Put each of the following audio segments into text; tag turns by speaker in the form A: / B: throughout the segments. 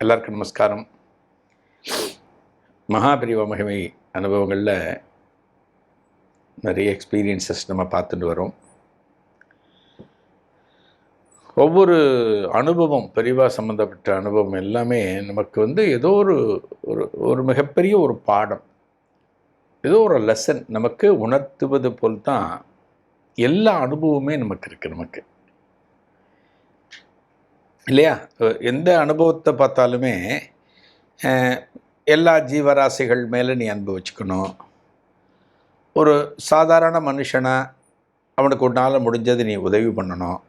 A: எல்லாருக்கும் நமஸ்காரம். மகாபிரிவ மகிமை அனுபவங்களில் நிறைய எக்ஸ்பீரியன்சஸ் நம்ம பார்த்துட்டு வரோம். ஒவ்வொரு அனுபவம் பெரிவா சம்மந்தப்பட்ட அனுபவம் எல்லாமே நமக்கு வந்து ஏதோ ஒரு ஒரு ஒரு மிகப்பெரிய ஒரு பாடம். ஏதோ ஒரு லெசன் நமக்கு உணர்த்துவது போல் தான் எல்லா அனுபவமே நமக்கு இருக்குது நமக்கு. இல்லையா? எந்த அனுபவத்தை பார்த்தாலுமே எல்லா ஜீவராசிகள் மேலே நீ அனுபவிச்சுக்கணும் ஒரு சாதாரண மனுஷனை அவனுக்கு உன்னால் முடிஞ்சது நீ உதவி பண்ணணும்.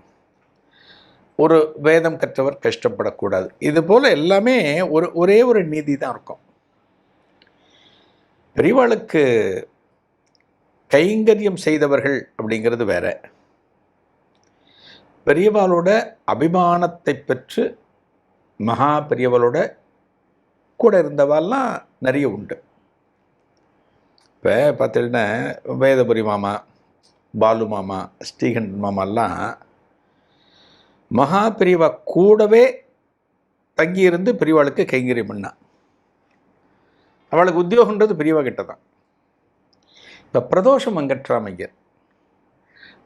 A: ஒரு வேதம் கற்றவர் கஷ்டப்படக்கூடாது. இது போல் எல்லாமே ஒரு ஒரே ஒரு நீதி தான் இருக்கும். பெரியவாளுக்கு கைங்கரியம் செய்தவர்கள் அப்படிங்கிறது வேறு. பெரியவாளோட அபிமானத்தை பெற்று மகா பெரியவளோட கூட இருந்தவாள்லாம் நிறைய உண்டு. இப்போ பார்த்தீங்கன்னா வேதபுரி மாமா பாலு மாமா ஸ்ரீகண்டன் மாமாலாம் மகா பெரியவா கூடவே தங்கியிருந்து பெரியவாளுக்கு கைங்கரியம் பண்ணா. அவளுக்கு உத்தியோகன்றது பெரியவா கிட்ட தான் இப்போ பிரதோஷம் வெங்கட்ராமையர்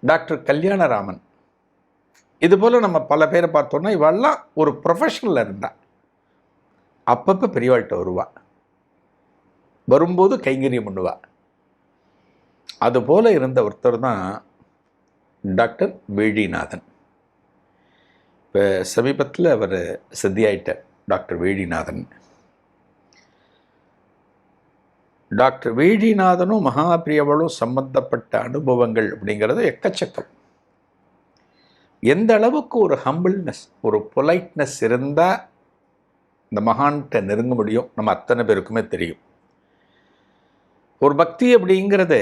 A: டாக்டர் கல்யாணராமன் இது போல் நம்ம பல பேரை பார்த்தோன்னா இவெல்லாம் ஒரு ப்ரொஃபஷனில் இருந்தா. அப்பப்போ பெரியவாள்கிட்ட வருவா. வரும்போது கைங்கரியம் பண்ணுவா. அதுபோல் இருந்த ஒருத்தர் தான் டாக்டர் வேடிநாதன் இப்போ சமீபத்தில் அவர் சித்தியாயிட்டார் டாக்டர் வேடிநாதன் டாக்டர் வேடிநாதனும் மகாபிரியவளும் சம்பந்தப்பட்ட அனுபவங்கள் அப்படிங்கிறது எக்கச்சக்கம். எந்த அளவுக்கு ஒரு ஹம்பிள்னஸ் ஒரு பொலைட்னஸ் இருந்தால் இந்த மகான்கிட்ட நெருங்க முடியும்? நம்ம அத்தனை பேருக்குமே தெரியும். ஒரு பக்தி அப்படிங்கிறது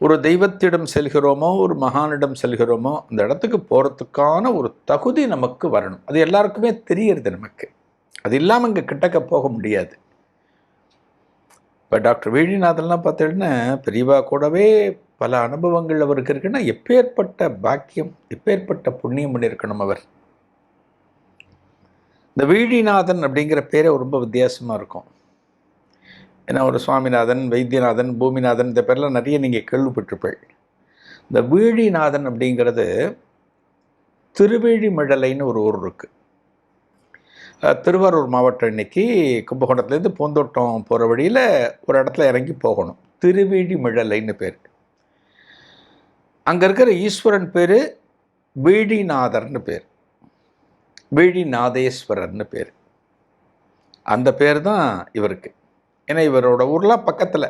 A: ஒரு தெய்வத்திடம் செல்கிறோமோ ஒரு மகானிடம் செல்கிறோமோ அந்த இடத்துக்கு போகிறதுக்கான ஒரு தகுதி நமக்கு வரணும். அது எல்லாருக்குமே தெரியறது நமக்கு. அது இல்லாமல் இங்கே கிட்டக்க போக முடியாது. இப்போ டாக்டர் வேணிநாதன்லாம் பார்த்தீங்கன்னா பெரியவா கூடவே பல அனுபவங்கள் அவருக்கு இருக்குன்னா எப்பேற்பட்ட பாக்கியம் எப்பேற்பட்ட புண்ணியம் பண்ணியிருக்கணும் அவர். இந்த வீழிநாதன் அப்படிங்கிற பேரே ரொம்ப வித்தியாசமாக இருக்கும். ஏன்னா ஒரு சுவாமிநாதன் வைத்தியநாதன் பூமிநாதன் இந்த பேர்லாம் நிறைய நீங்கள் கேள்விப்பட்டிருப்பீள் இந்த வீழிநாதன் அப்படிங்கிறது திருவேழிமிழலைன்னு ஒரு ஊர் இருக்குது திருவாரூர் மாவட்டம் இன்னைக்கு கும்பகோணத்துலேருந்து பூந்தோட்டம் போகிற வழியில் ஒரு இடத்துல இறங்கி போகணும். திருவேழிமிழலைன்னு பேர். அங்கே இருக்கிற ஈஸ்வரன் பேர் வீழிநாதர்னு பேர். வீழிநாதேஸ்வரர்னு பேர். அந்த பேர் தான் இவருக்கு. ஏன்னா இவரோட ஊர்லாம் பக்கத்தில்.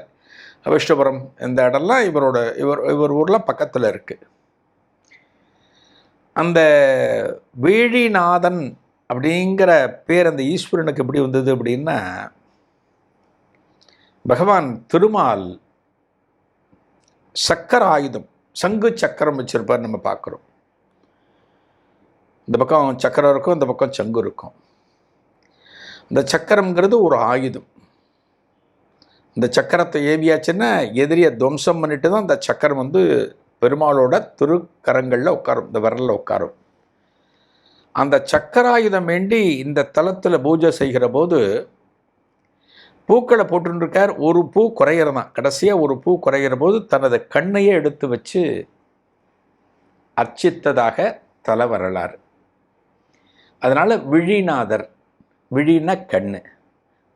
A: விஷ்ணுபுரம் இந்த இடம்லாம் இவரோட இவர் இவர் ஊர்லாம் பக்கத்தில் இருக்குது அந்த வீழிநாதன் அப்படிங்கிற பேர் அந்த ஈஸ்வரனுக்கு எப்படி வந்தது அப்படின்னா பகவான் திருமால் சக்கர ஆயுதம் சங்கு சக்கரம் வச்சுருப்பார் நம்ம பார்க்குறோம். இந்த பக்கம் சக்கரம் இருக்கும் இந்த பக்கம் சங்கு இருக்கும். இந்த சக்கரம்ங்கிறது ஒரு ஆயுதம். இந்த சக்கரத்தை ஏவியாச்சுன்னா எதிரியை துவம்சம் பண்ணிட்டு தான் இந்த சக்கரம் வந்து பெருமாளோட திருக்கரங்களில் உட்காரும் இந்த விரலில் உட்காரும். அந்த சக்கராயுதம் வேண்டி இந்த தலத்தில் பூஜை செய்கிற போது பூக்களை போட்டுருக்கார் ஒரு பூ குறையிறதான். கடைசியாக ஒரு பூ குறையிற போது தனது கண்ணையே எடுத்து வச்சு அர்ச்சித்ததாக தல வரலாறு. அதனால் விழிநாதர் விழின்னா கண்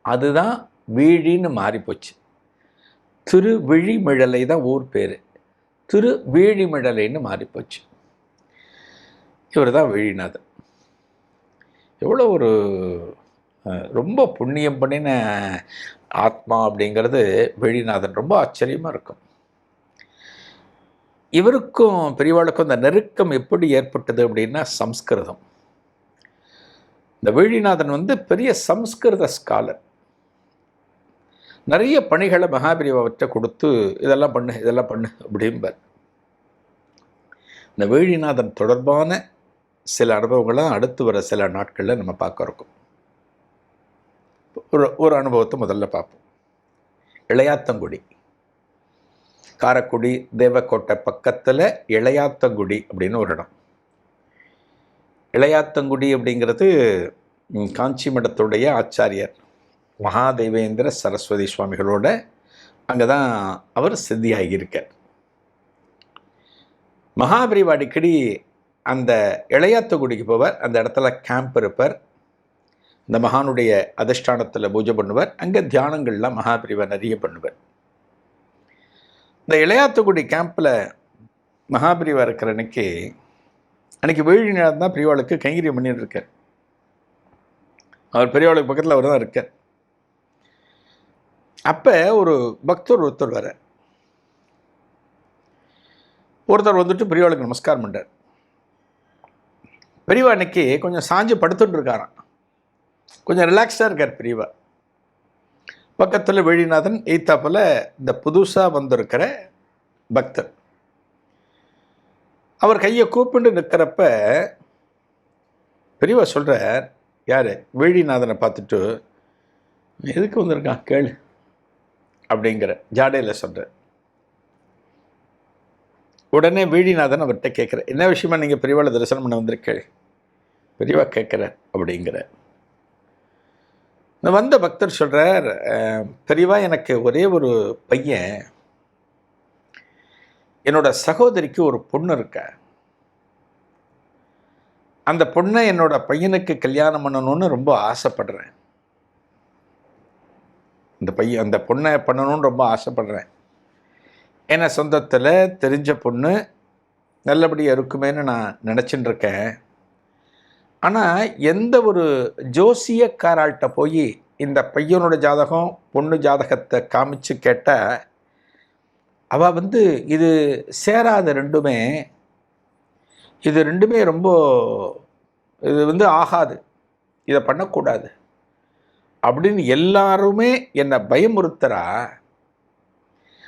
A: அதுதான் வீழின்னு மாறிப்போச்சு. திரு விழிமிழலை தான் ஊர் பேர். திரு வீழிமிழலைன்னு மாறிப்போச்சு. இவர் தான் விழிநாதர். எவ்வளோ ஒரு ரொம்ப புண்ணியம் பண்ணின ஆத்மா அப்படிங்கிறது வெளிநாதன் ரொம்ப ஆச்சரியமாக இருக்கும். இவருக்கும் பெரியவாளுக்கும் இந்த நெருக்கம் எப்படி ஏற்பட்டது அப்படின்னா சம்ஸ்கிருதம். இந்த வேழிநாதன் வந்து பெரிய சம்ஸ்கிருத ஸ்காலர். நிறைய பணிகளை மகாபிரிவாவற்றை கொடுத்து இதெல்லாம் பண்ணு இதெல்லாம் பண்ணு அப்படிம்பார். இந்த வேழிநாதன் தொடர்பான சில அனுபவங்களை அடுத்து வர சில நாட்களில் நம்ம பார்க்க இருக்கோம். ஒரு ஒரு அனுபவத்தை முதல்ல பார்ப்போம். இளையாத்தங்குடி. காரக்குடி தேவக்கோட்டை பக்கத்தில் இளையாத்தங்குடி அப்படின்னு ஒரு இடம். இளையாத்தங்குடி அப்படிங்கிறது காஞ்சி மடத்துடைய ஆச்சாரியர் மகாதேவேந்திர சரஸ்வதி சுவாமிகளோட அங்கே தான் அவர் சித்தியாகியிருக்கார். மகாபிரிவா அடிக்கடி அந்த இளையாத்தங்குடிக்கு போவார். அந்த இடத்துல கேம்ப் இருப்பார். இந்த மகானுடைய அதிஷ்டானத்தில் பூஜை பண்ணுவார். அங்கே தியானங்கள்லாம் மகாபிரிவை நிறைய பண்ணுவார். இந்த இளையாத்துக்குடி கேம்பில் மகாபிரிவா இருக்கிற அன்னைக்கு அன்னைக்கு நேரம் தான் பிரிவாளுக்கு கைங்கரியம் பண்ணிட்டு இருக்கார். அவர் பெரியவாளுக்கு பக்கத்தில் அவர் தான் இருக்கார். அப்போ ஒரு பக்தர் ஒருத்தர் வர ஒருத்தர் வந்துட்டு பெரியவாளுக்கு நமஸ்காரம் பண்ணுறார் பெரியவா அன்னைக்கு கொஞ்சம் சாஞ்சு படுத்துட்டு இருக்காராம். கொஞ்சம் ரிலாக்ஸ்டாக இருக்கார் பிரிவா. பக்கத்தில் வேழிநாதன் எய்த்தாப்பில் இந்த புதுசாக வந்திருக்கிற பக்தர். அவர் கையை கூப்பிட்டு நிற்கிறப்ப பெரியவா சொல்கிறார் யார்? வேழிநாதனை பார்த்துட்டு எதுக்கு வந்திருக்கான்? கேளு. அப்படிங்கிற ஜாடையில் சொல்கிறார் உடனே வேழிநாதன் அவர்கிட்ட கேட்குற என்ன விஷயமா நீங்கள் பெரியவாளை தரிசனம் பண்ண வந்திருக்கேள் பெரியவா கேட்குற அப்படிங்கிற இந்த வந்த பக்தர் சொல்கிறார் பெரியவா எனக்கு ஒரே ஒரு பையன் என்னோட சகோதரிக்கு ஒரு பொண்ணு இருக்க. அந்த பொண்ணை என்னோட பையனுக்கு கல்யாணம் பண்ணணும்னு ரொம்ப ஆசைப்படுறேன். இந்த பையன் அந்த பொண்ணை பண்ணணும்னு ரொம்ப ஆசைப்படுறேன். ஏன்னா சொந்தத்தில் தெரிஞ்ச பொண்ணு நல்லபடியாக இருக்குமேன்னு நான் நினச்சின்னு இருக்கேன். ஆனால் எந்த ஒரு ஜோசியக்காரால்கிட்ட போய் இந்த பையனோட ஜாதகம் பொண்ணு ஜாதகத்தை காமிச்சு கேட்டால் அவள் வந்து இது சேராத ரெண்டுமே இது ரெண்டுமே ரொம்ப இது வந்து ஆகாது. இதை பண்ணக்கூடாது. அப்படின்னு எல்லாருமே என்னை பயமுறுத்துறா.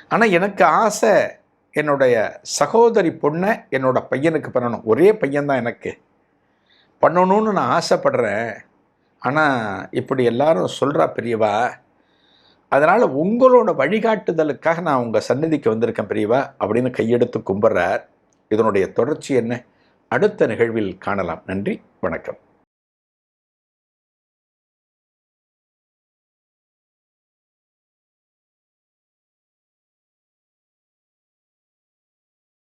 A: ஆனால் எனக்கு ஆசை என்னுடைய சகோதரி பொண்ணை என்னோட பையனுக்கு பண்ணணும். ஒரே பையன்தான் எனக்கு. பண்ணணும்னு நான் ஆசைப்படுறேன். ஆனால் இப்படி எல்லாரும் சொல்கிறா பெரியவா அதனால் உங்களோட வழிகாட்டுதலுக்காக நான் உங்கள் சன்னதிக்கு வந்திருக்கேன் பெரியவா அப்படின்னு கையெடுத்து கும்பிட்றார் இதனுடைய தொடர்ச்சி என்ன? அடுத்த நிகழ்வில் காணலாம். நன்றி வணக்கம்.